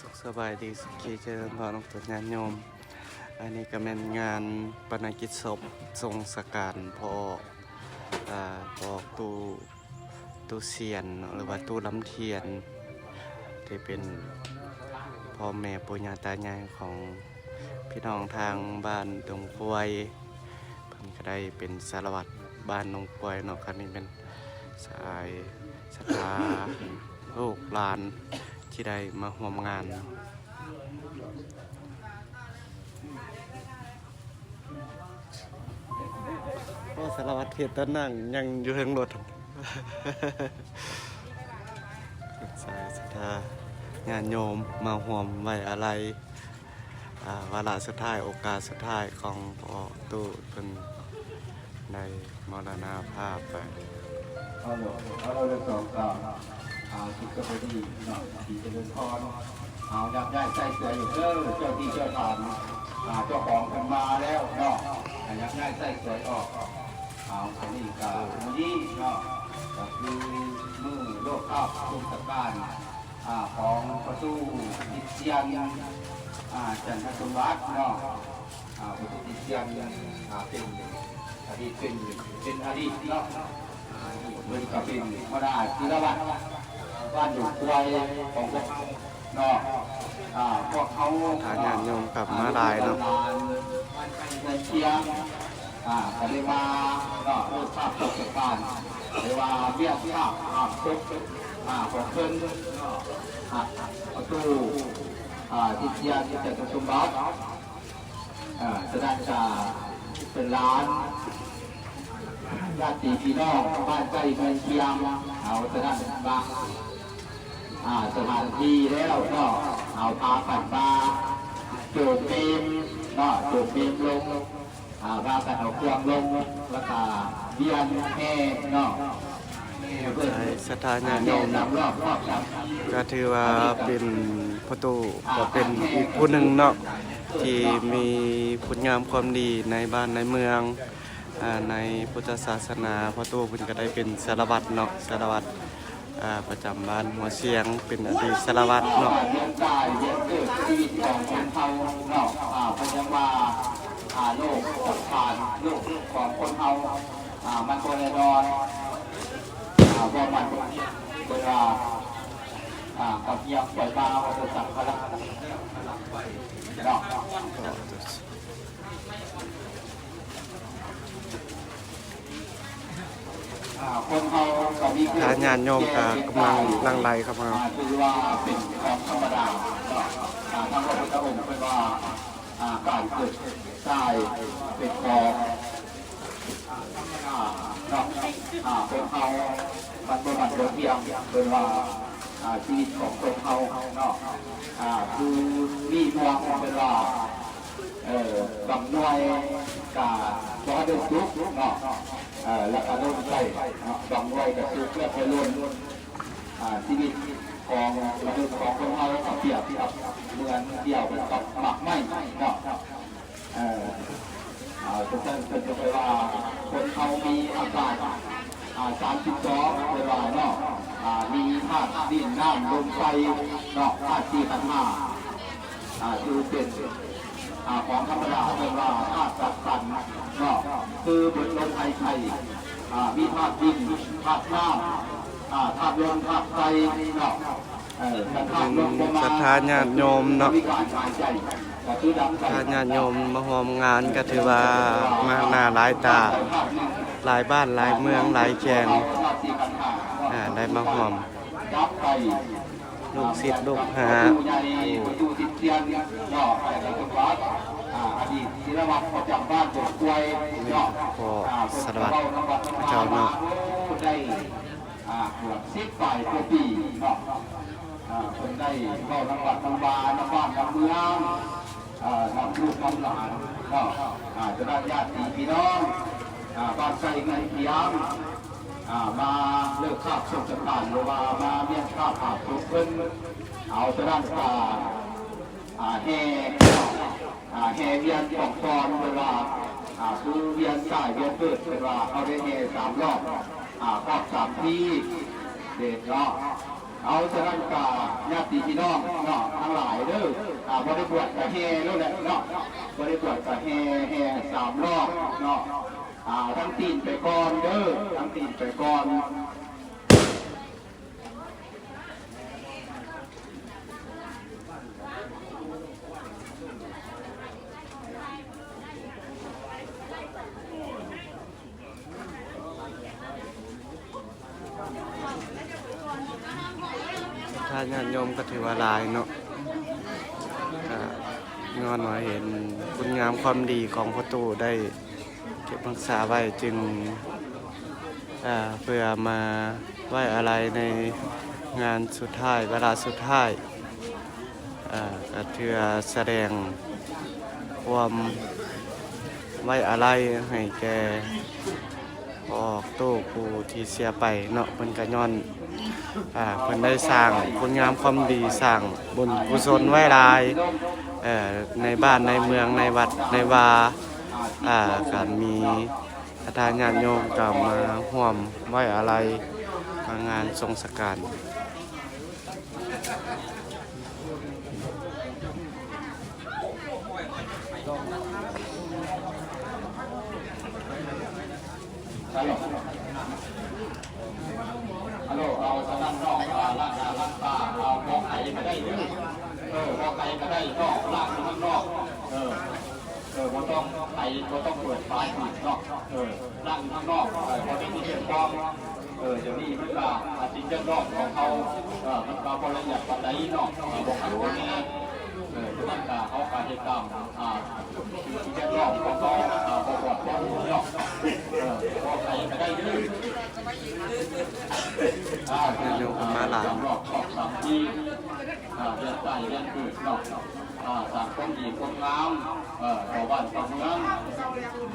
สุขสบายดีสุขีเจริญพรของตัวงานโยม อันนี้ก็เป็นงานปนกิจศพทรงสการพออ่าพอตูตูเสียนหรือว่าตูลำเทียน ที่เป็นพ่อแม่ปุญญาตายายของพี่น้องทางบ้านดงปวยเพิ่นก็ได้เป็นสารวัตรบ้านดงปวยเนาะคันนี้เป็นสายสถาลูกหลาน ที่ได้มาร่วมงาน โอ้สารวัตรเทียนต้นนั่งยังอยู่เทิงรถสายสถางานโยมมาห่วมไว้อะไรวาระสุดท้ายโอกาสสุดท้ายของพ่อตู้เป็นในมรณาภาพไปเอาเลยเอาเลยสองก่อน เอาสุขภาพดีเนาะดีเจริญพรเอายับย้ายใส่เสื้ออยู่เด้อเจ้าที่เจ้าทานอาเจ้าของกันมาแล้วเนาะอ่ายับย้ายใส่เสื้อออกเอาอันนี้ก็มือนี้เนาะก็คือมือโลกข้าวทุกสการอ่าของประตูอิเซียนอาจันทสมบัติเนาะอ่าประตูอิเซียนเป็นอดีตเป็นเป็นอดีตเนาะมันก็เป็นมาได้ทีละวัน บ้านอยู่ควยของพวกเนาะอ่าพวกเขาทางงานโยมกลับมาหลายเนาะในเชียงอ่าก็เลยมาเนาะรูปภาพตกการเลยว่าเบี้ยภาพอ่าทุกอ่าของเพิ่นเนาะอ่าประตูอ่าที่เชียงที่จะประชุมบัตอ่าแสดงจะเป็นร้าน ญาติพี่น้องบ้านใกล้เมืองเชียงเอาสถานบาง อ่าสถานที่แล้วก็เอาพากันมาโจดเมมเนาะโจดเมมลงอ่าพากันเอาเครื่องลงแล้วก็เบียนแห่เนาะเพื่อใช่สถานอ่านโยแห่มนก็ถือว่าเป็นประตูก็เป็นอีกผู้หนึ่งเนาะที่มีผลงามความดีในบ้านในเมืองอในพุทธศาสนาพระตู้เพิ่นก็ได้เป็นสารวัตรเนาะสารวัตร ประจำบ้านหัวเสียงเป็นอดีตสารวัตรเนาะเรื่องกายเรื่องเกิดชีวิตาเนโลกสังขารโลกของคนเฮาอ่ามันก็แน่นอนว่ามันเวลากับเยียบปล่อยมาว่าจะสังเนาะอ่าคนเฮาก็มี ทางงานโยมก็กำลังหลังไหลเข้ามาอ่าถือว่าเป็นของธรรมดาเนาะอ่าทางพระพุทธองค์เป็นว่าอ่าการเกิดตายเป็นของอ่าเนาะอ่าคนเฮามันเป็นมันเทียมเป็นว่าอ่าชีวิตของคนเฮาเนาะอ่าคือมีดวงเป็นว่าเอ่อบางหน่วยกาบ่ได้ทุกเนาะแล้วก็ลงใส่เนาะบางหน่วยก็คือเพื่อไปล้นอ่าชีวิตของมนุษย์ของคนเราก็เปียบกับเหมือนเดียวกันกับหมากไหมเนาะเอออ่าทุกท่านเป็นจะไปว่าคนเขามีอากาศสามสิบสองเวลาเนาะมีธาตุดินน้ำลมไฟเนาะธาตุสี่ขันธ์ห้าอ่าคือเป็น ของธรรมดาเรียกว่าธาตุสัตว์สันเนาะคือบนลมหายใจอ่ามีธาตุดินธาตุน้ำอ่าภาพรวมภาพใจเนาะศรัทธาญาติโยมเนาะวิการหายใจก็คือดำใจทาญาติโยมมาร่วมงานก็ถือว่ามาหน้าหลายตาหลายบ้านหลายเมืองหลายแจงได้มาร่วมยับไป ลูกศิษย์ลูกหาผู้ใหญ่ประตูติดเตียนเนาะแต่ละคนวัดอ่าอดีตศิลวัตระเนาะพ่ออ่าสารวัตรจ้าเนาะได้อ่าเกือบสิบฝ่ายกว่าปีเนาะคนได้เข้าจังวัดตำบานน้ำบ้านน้ำเมืองอ่านำลูกนำหลานก็จะได้ญาติพี่น้องบ้านใส่เงินเพียง อามาเลิกข้าวส่งสการหรือว่ามาเมียนข้าวผ่าทุกเพิ่นเอาจะด้านตาอาแห่อ่าแห่เวียนของฟอนเวลาอาคือเวียนสายเวียนเปิดเวลาเขาได้แห่สามรอบอาครอบสามที่เด็ดเนาะเอาฉะนั้นกาญาติพี่น้องเนาะทั้งหลายเด้ออ่าบริบวชกับเฮแล้วแหละเนาะบริบวชกับเฮเฮสามรอบเนาะ อ่าทั้งตีนไปก่อนเด้อทั้งตีนไปก่อนถ้าญาติโยมก็ถือว่าลายเนาะก็งอนว่าเห็นคุณงามความดีของพ่อตู่ได้ ก็บรักษาไว้จึงเพื่อมาไหว้อะไรในงานสุดท้ายเวลาสุดท้ายก็เถือแสดงความไว้อะไรให้แกออกตู้ผู้ที่เสียไปเนาะมันก็ย้อนอ่าเพิ่นได้สร้างคุณงามความดีสร้างบุญกุศลไว้ลายในบ้านในเมืองในวัดในวา อ่าการมีอาจารย์ญาติโยมก็มาร่วมไหวอะไรมางานทรงสการฮัลโหลฮัลโหลเอาสนั่นนอกอ่าลางยาลาตาเอามอไก่ก็ได้เด้อเออมอไก่ก็ได้นอกลางอยู่ข้างนอกเออ ออมันต้องไก่มันต้องเปิดไฟปิดนอกเออล่างอยู่ข้างนอกเออพอได้ที่เรียนต้องเออเดี๋ยวนี้มันก็อาจจะเจ้านอกของเขาเออมันก็บริยัติปัจจัยนอกเออบอกให้ว่านี้เออทุกท่านก็เขาการเหตุกรรมอ่าที่จ้านอกของเขาอ่าบอกว่าบอกนอกเออบอกไก่ก็ได้เด้ออ่าญาติโยมก็มาหลายรอบรอบสามที่อ่าเรียนใจเรียนเกิดเนาะอ่า สร้างความดีความงามต่วบ้านต่อเมือง